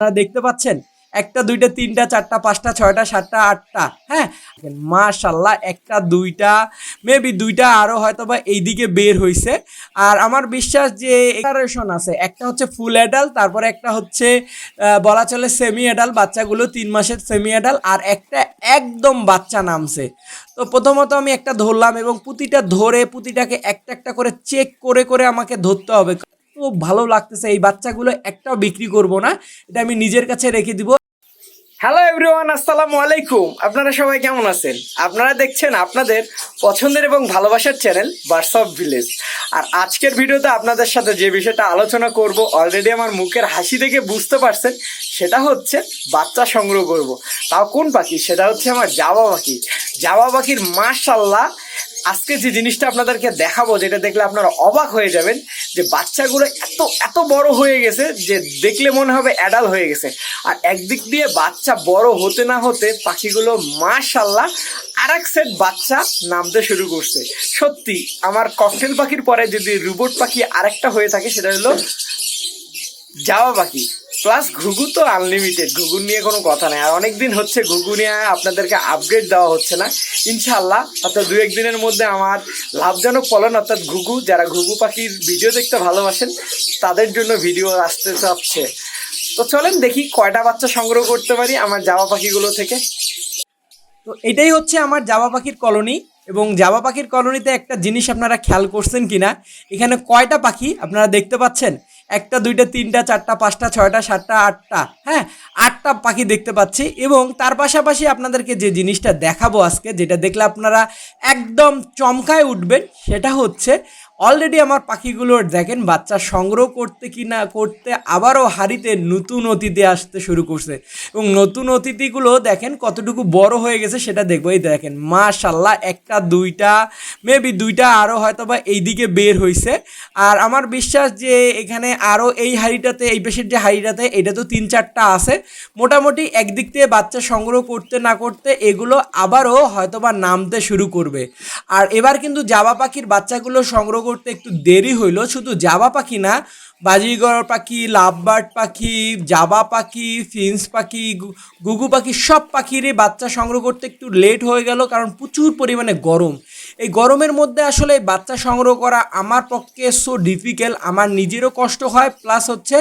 আপনারা দেখতে পাচ্ছেন? একটা, দুইটা, তিনটা, চারটা, পাঁচটা, ছয়টা, সাতটা, আটটা হ্যাঁ? মাশাল্লাহ একটা, দুইটা মেবি দুইটা আরও হয়তো বা এইদিকে বের হয়েছে আর আমার বিশ্বাস যে একারেশন আছে, একটা হচ্ছে ফুল অ্যাডাল তারপরে একটা হচ্ছে বলা চলে সেমি অ্যাডাল বাচ্চাগুলো তিন মাসের সেমি অ্যাডাল আর একটা একদম বাচ্চা নামছে। তো প্রথমত আমি একটা ধরলাম এবং পুঁতিটা ধরে, পুঁতিটাকে একটা একটা করে চেক করে করে আমাকে ধরতে হবে। ভালো লাগতেছে, এই বাচ্চাগুলো একটাও বিক্রি করব না, এটা আমি নিজের কাছে রেখে দিব। হ্যালো এভরিওয়ান আসসালামু আলাইকুম। আপনারা সবাই কেমন আছেন? আপনারা দেখছেন আপনাদের পছন্দের এবং ভালোবাসার চ্যানেল বার্স অফ ভিলেজ আর আজকের ভিডিওতে আপনাদের সাথে যে বিষয়টা আলোচনা করব অলরেডি আমার মুখের হাসি দেখে বুঝতে পারছেন, সেটা হচ্ছে বাচ্চা সংগ্রহ করব। তাও কোন পাখি? সেটা হচ্ছে আমার জাবা পাখি। জাবা পাখির মাশাল্লাহ আজকে যে জিনিসটা আপনাদেরকে দেখাবো, যেটা দেখলে আপনারা অবাক হয়ে যাবেন, যে বাচ্চাগুলো এত এত বড় হয়ে গেছে যে দেখলে মনে হবে অ্যাডাল হয়ে গেছে। আর একদিক দিয়ে বাচ্চা বড় হতে না হতে পাখিগুলো মাশাল্লাহ আর এক সেট বাচ্চা নামতে শুরু করছে। সত্যি, আমার ককটেল পাখির পরে যদি রোবট পাখি আরেকটা হয়ে থাকে, সেটা হলো যাওয়া পাখি। প্লাস ঘুঘু তো আনলিমিটেড ঘুঘু নিয়ে কোনো কথা নেই। আর অনেকদিন হচ্ছে ঘুঘু নিয়ে আপনাদেরকে আপগ্রেড দেওয়া হচ্ছে না। ইনশাল্লাহ অর্থাৎ দু একদিনের মধ্যে আমার লাভজনক ফলন, অর্থাৎ ঘুঘু, যারা ঘুঘু পাখির ভিডিও দেখতে ভালোবাসেন, তাদের জন্য ভিডিও আসতে চাচ্ছে তো চলেন দেখি কয়টা বাচ্চা সংগ্রহ করতে পারি আমার যাওয়া পাখিগুলো থেকে। তো এটাই হচ্ছে আমার জাবা পাখির কলোনি এবং জাবা পাখির কলোনিতে একটা জিনিস আপনারা খেয়াল করছেন কিনা? এখানে কয়টা পাখি আপনারা দেখতে পাচ্ছেন? একটা, দুইটা, তিনটা, চারটা, পাঁচটা, ছয়টা, সাতটা, আটটা হ্যাঁ? আটটা পাখি দেখতে পাচ্ছি এবং তার পাশাপাশি আপনাদেরকে যে জিনিসটা দেখাবো আজকে, যেটা দেখলে আপনারা একদম চমকায় উঠবেন, সেটা হচ্ছে অলরেডি আমার পাখিগুলোর দেখেন বাচ্চা সংগ্রহ করতে কি না করতে আবারও হাড়িতে নতুন অতিথি আসতে শুরু করছে। এবং নতুন অতিথিগুলো দেখেন কতটুকু বড় হয়ে গেছে সেটা দেখব। এই দেখেন মাশাল্লাহ একটা, দুইটা মেবি দুইটা আরও হয়তো বা এইদিকে বের হয়েছে আর আমার বিশ্বাস যে এখানে আরও এই হাড়িটাতে, এই পেশের যে হাড়িটাতে, এটা তো তিন চারটা আছে। মোটামুটি একদিক থেকে বাচ্চা সংগ্রহ করতে না করতে এগুলো আবারও হয়তোবা নামতে শুরু করবে। আর এবার কিন্তু জাবা পাখির বাচ্চাগুলো সংগ্রহ করতে একটু দেরি হইল, শুধু জাবা পাখি না, বাজিগর পাখি, লাভবার্ড পাখি, জাবা পাখি, ফিন্স পাখি গুগু পাখি, সব পাখিরই বাচ্চা সংগ্রহ করতে একটু লেট হয়ে গেল কারণ প্রচুর পরিমাণে গরম। এই গরমের মধ্যে আসলে বাচ্চা সংগ্রহ করা আমার পক্ষে সো ডিফিকাল্ট আমার নিজেরও কষ্ট হয় প্লাস হচ্ছে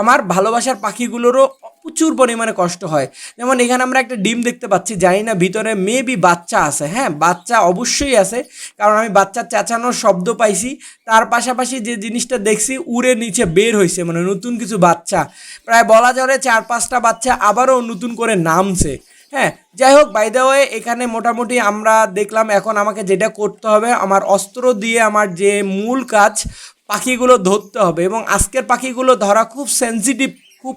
আমার ভালোবাসার পাখিগুলোরও প্রচুর পরিমাণে কষ্ট হয়। যেমন এখানে আমরা একটা ডিম দেখতে পাচ্ছি, জানি না ভিতরে মেবি বাচ্চা আছে হ্যাঁ? বাচ্চা অবশ্যই আছে, কারণ আমি বাচ্চার চেঁচানোর শব্দ পাইছি। তার পাশাপাশি যে জিনিসটা দেখছি, উড়ে নিচে বের হয়েছে মানে নতুন কিছু বাচ্চা। প্রায় বলা যাবে চার পাঁচটা বাচ্চা আবারও নতুন করে নামছে হ্যাঁ? যাই হোক বাই দ্য ওয়ে এখানে মোটামুটি আমরা দেখলাম, এখন আমাকে যেটা করতে হবে, আমার অস্ত্র দিয়ে আমার যে মূল কাজ, পাখিগুলো ধরতে হবে। এবং আজকের পাখিগুলো ধরা খুব সেন্সিটিভ খুব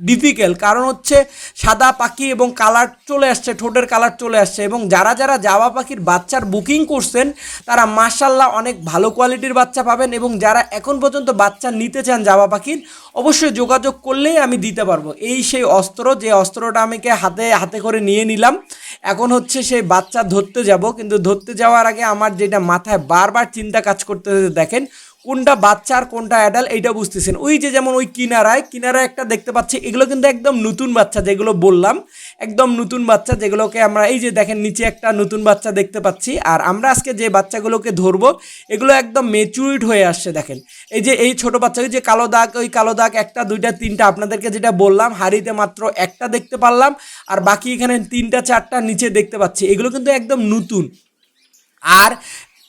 ডিফিকাল্ট কারণ হচ্ছে সাদা পাখি এবং কালার চলে আসছে, ঠোঁটের কালার চলে আসছে এবং যারা যারা জাবা পাখির বাচ্চার বুকিং করছেন, তারা মার্শাল্লাহ অনেক ভালো কোয়ালিটির বাচ্চা পাবেন এবং যারা এখন পর্যন্ত বাচ্চা নিতে চান জাবা পাখির, অবশ্যই যোগাযোগ করলেই আমি দিতে পারব। এই সেই অস্ত্র, যে অস্ত্রটা আমাকে হাতে হাতে করে নিয়ে নিলাম, এখন হচ্ছে সেই বাচ্চা ধরতে যাব, কিন্তু ধরতে যাওয়ার আগে আমার যেটা মাথায় বারবার চিন্তা কাজ করতে দেখেন কোনটা বাচ্চা আর কোনটা অ্যাডাল এইটা বুঝতেছেন। ওই যে যেমন ওই কিনারায় কিনারায় একটা দেখতে পাচ্ছি, এগুলো কিন্তু একদম নতুন বাচ্চা যেগুলো বললাম, একদম নতুন বাচ্চা যেগুলোকে আমরা এই যে দেখেন নিচে একটা নতুন বাচ্চা দেখতে পাচ্ছি, আর আমরা আজকে যে বাচ্চাগুলোকে ধরবো, এগুলো একদম মেচুরিড হয়ে আসছে দেখেন। এই যে এই ছোট বাচ্চা, ওই যে কালো দাগ, ওই কালো দাগ একটা, দুইটা, তিনটা, আপনাদেরকে যেটা বললাম, হাড়িতে মাত্র একটা দেখতে পারলাম, আর বাকি এখানে তিনটা, চারটা নিচে দেখতে পাচ্ছি। এগুলো কিন্তু একদম নতুন। আর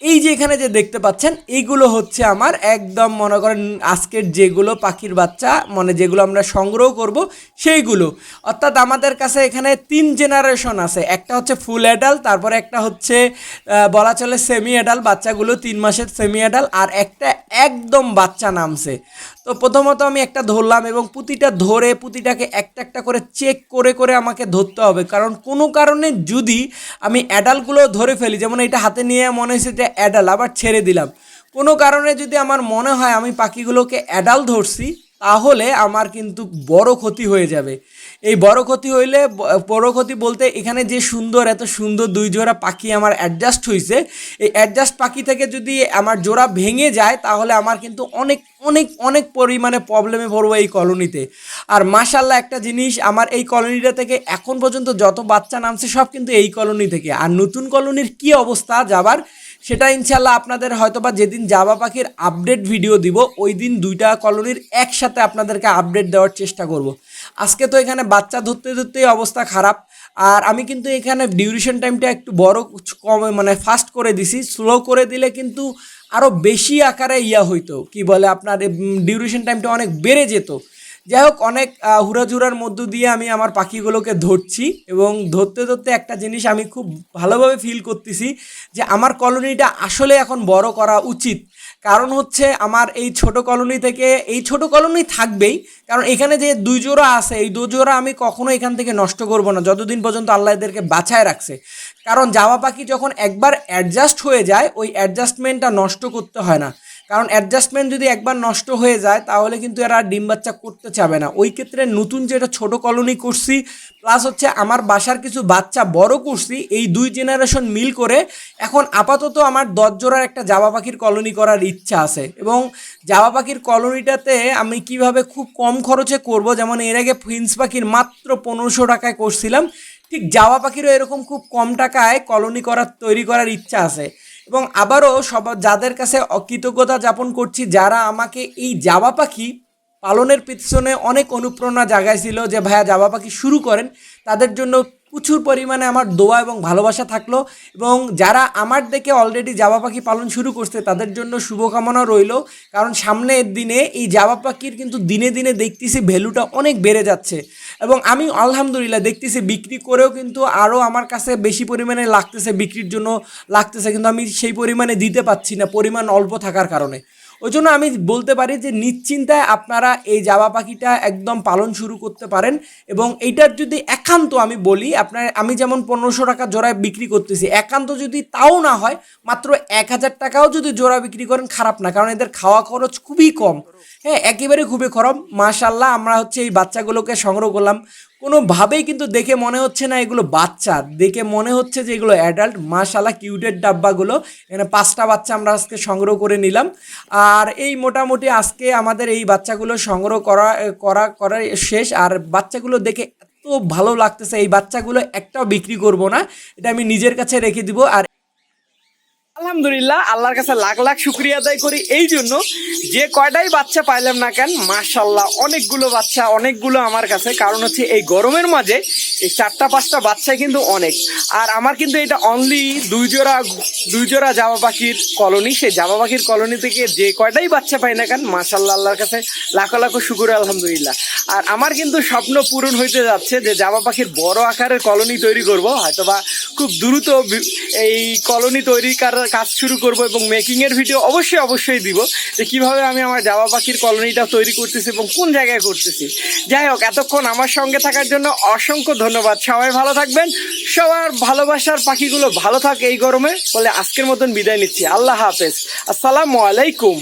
এই যে এখানে যে দেখতে পাচ্ছেন এইগুলো হচ্ছে আমার একদম মনে করেন আজকের যেগুলো পাখির বাচ্চা মানে যেগুলো আমরা সংগ্রহ করব, সেইগুলো। অর্থাৎ আমাদের কাছে এখানে তিন জেনারেশন আছে। একটা হচ্ছে ফুল অ্যাডাল তারপরে একটা হচ্ছে বলা চলে সেমি অ্যাডাল বাচ্চাগুলো তিন মাসের সেমি অ্যাডাল আর একটা একদম বাচ্চা নামছে। তো প্রথমত আমি একটা ধরলাম এবং পুঁতিটা ধরে, পুঁতিটাকে একটা একটা করে চেক করে করে আমাকে ধরতে হবে। কারণ কোনো কারণে যদি আমি অ্যাডালগুলো ধরে ফেলি, যেমন এটা হাতে নিয়ে মনে হয়েছে যে অ্যাডাল আবার ছেড়ে দিলাম। কোনো কারণে যদি আমার মনে হয় আমি পাখিগুলোকে অ্যাডাল ধরছি, তাহলে আমার কিন্তু বড় ক্ষতি হয়ে যাবে। এই বড় ক্ষতি হইলে বড় ক্ষতি বলতে এখানে যে সুন্দর, এত সুন্দর দুই জোড়া পাখি আমার অ্যাডজাস্ট হয়েছে এই অ্যাডজাস্ট পাখি থেকে যদি আমার জোড়া ভেঙে যায়, তাহলে আমার কিন্তু অনেক অনেক অনেক পরিমাণে প্রবলেমে পড়ব এই কলোনিতে। আর মাশাল্লাহ একটা জিনিস, আমার এই কলোনিটা থেকে এখন পর্যন্ত যত বাচ্চা নামছে, সব কিন্তু এই কলোনি থেকে। আর নতুন কলোনির কি অবস্থা, যাবার সেটা ইনশাল্লাহ আপনাদের হয়তোবা যেদিন জাবা পাখির আপডেট ভিডিও দিব ওই দিন দুইটা কলোনির একসাথে আপনাদেরকে আপডেট দেওয়ার চেষ্টা করব। আজকে তো এখানে বাচ্চা ধরতে ধরতেই অবস্থা খারাপ, আর আমি কিন্তু এখানে ডিউরেশন টাইমটা একটু বড় কম মানে ফাস্ট করে দিছি স্লো করে দিলে কিন্তু আরও বেশি আকারে ইয়া হইতো, কি বলে আপনার ডিউরেশন টাইমটা অনেক বেড়ে যেত। যাই হোক অনেক হুড়াঝুড়ার মধ্য দিয়ে আমি আমার পাখিগুলোকে ধরছি এবং ধরতে ধরতে একটা জিনিস আমি খুব ভালোভাবে ফিল করতেছি যে আমার কলোনিটা আসলে এখন বড় করা উচিত। কারণ হচ্ছে আমার এই ছোট কলোনি থেকে, এই ছোট কলোনি থাকবেই, কারণ এখানে যে দুই জোড়া আছে, এই দু জোড়া আমি কখনো এখান থেকে নষ্ট করব না, যতদিন পর্যন্ত আল্লাহ এদেরকে বাছায় রাখছে। কারণ জামা পাখি যখন একবার অ্যাডজাস্ট হয়ে যায়, ওই অ্যাডজাস্টমেন্টটা নষ্ট করতে হয় না। কারণ অ্যাডজাস্টমেন্ট যদি একবার নষ্ট হয়ে যায়, তাহলে কিন্তু এরা ডিম বাচ্চা করতে চাবে না। ওই ক্ষেত্রে নতুন যেটা ছোট কলোনি করছি প্লাস হচ্ছে আমার বাসার কিছু বাচ্চা বড় করছি, এই দুই জেনারেশন মিল করে এখন আপাতত আমার দশ জোড়ার একটা জাবা পাখির কলোনি করার ইচ্ছা আছে। এবং জাবা পাখির কলোনিটাতে আমি কীভাবে খুব কম খরচে করব, যেমন এর আগে ফিন্স পাখির মাত্র পনেরোশো টাকায় করছিলাম, ঠিক জাবা পাখিরও এরকম খুব কম টাকায় কলোনি করার, তৈরি করার ইচ্ছা আছে। এবং আবারও সব যাদের কাছে অকৃতজ্ঞতা যাপন করছি, যারা আমাকে এই জাবা পাখি পালনের পিছনে অনেক অনুপ্রেরণা জাগাইছিল যে, ভাইয়া, জাবা পাখি শুরু করেন। তাদের জন্য প্রচুর পরিমাণে আমার দোয়া এবং ভালোবাসা থাকল এবং যারা আমার দেখে অলরেডি জাবা পাখি পালন শুরু করছে, তাদের জন্য শুভকামনা রইল। কারণ সামনের দিনে এই জাবা পাখির কিন্তু দিনে দিনে দেখতেছি ভ্যালুটা অনেক বেড়ে যাচ্ছে। এবং আমি আলহামদুলিল্লাহ দেখতেছি বিক্রি করেও কিন্তু আরও আমার কাছে বেশি পরিমাণে লাগতেছে, বিক্রির জন্য লাগতেছে। কিন্তু আমি সেই পরিমাণে দিতে পারছি না, পরিমাণ অল্প থাকার কারণে। ওই জন্য আমি বলতে পারি যে নিশ্চিন্তায় আপনারা এই জাবা পাখিটা একদম পালন শুরু করতে পারেন এবং এইটার যদি একান্ত আমি বলি, আপনার আমি যেমন পনেরোশো টাকা জোড়ায় বিক্রি করতেছি, একান্ত যদি তাও না হয়, মাত্র এক হাজার টাকাও যদি জোড়া বিক্রি করেন খারাপ না, কারণ এদের খাওয়া খরচ খুবই কম। হ্যাঁ একেবারে খুবই খরম। মাশাল্লাহ আমরা হচ্ছে এই বাচ্চাগুলোকে সংগ্রহ করলাম। কোনোভাবেই কিন্তু দেখে মনে হচ্ছে না এগুলো বাচ্চা। দেখে মনে হচ্ছে যে এগুলো অ্যাডাল্ট মাশাল্লাহ কিউটের ডাব্বাগুলো। এখানে পাঁচটা বাচ্চা আমরা আজকে সংগ্রহ করে নিলাম। আর এই মোটামুটি আজকে আমাদের এই বাচ্চাগুলো সংগ্রহ করা করা করা শেষ। আর বাচ্চাগুলো দেখে এত ভালো লাগতেছে, এই বাচ্চাগুলো একটাও বিক্রি করব না। এটা আমি নিজের কাছে রেখে দিব। আর আলহামদুলিল্লাহ, আল্লাহর কাছে লাখ লাখ শুক্রিয়া আদায় করি। এই জন্য যে কয়টাই বাচ্চা পাইলাম না কেন মাশাল্লাহ অনেকগুলো বাচ্চা, অনেকগুলো আমার কাছে। কারণ হচ্ছে এই গরমের মাঝে এই চারটা, পাঁচটা বাচ্চা কিন্তু অনেক। আর আমার কিন্তু এটা অনলি দুই জোড়া দুই জোড়া জামা পাখির কলোনি। সেই জামা পাখির কলোনি থেকে যে কয়টাই বাচ্চা পাই না কেন মাশাল্লাহ আল্লাহর কাছে লাখো লাখো শুকুর আলহামদুলিল্লাহ। আর আমার কিন্তু স্বপ্ন পূরণ হইতে যাচ্ছে যে জামা পাখির বড় আকারের কলোনি তৈরি করব। হয়তোবা খুব দ্রুত এই কলোনি তৈরি করার কাজ শুরু করব এবং মেকিং এর ভিডিও অবশ্যই অবশ্যই দিব, যে কীভাবে আমি আমার জামা পাখির কলোনিটা তৈরি করতেছি এবং কোন জায়গায় করতেছি। যাই হোক, এতক্ষণ আমার সঙ্গে থাকার জন্য অসংখ্য ধন্যবাদ। সবাই ভালো থাকবেন, সবার ভালোবাসার পাখিগুলো ভালো থাক এই গরমে বলে আজকের মতন বিদায় নিচ্ছি। আল্লাহ হাফেজ। আসসালামু আলাইকুম।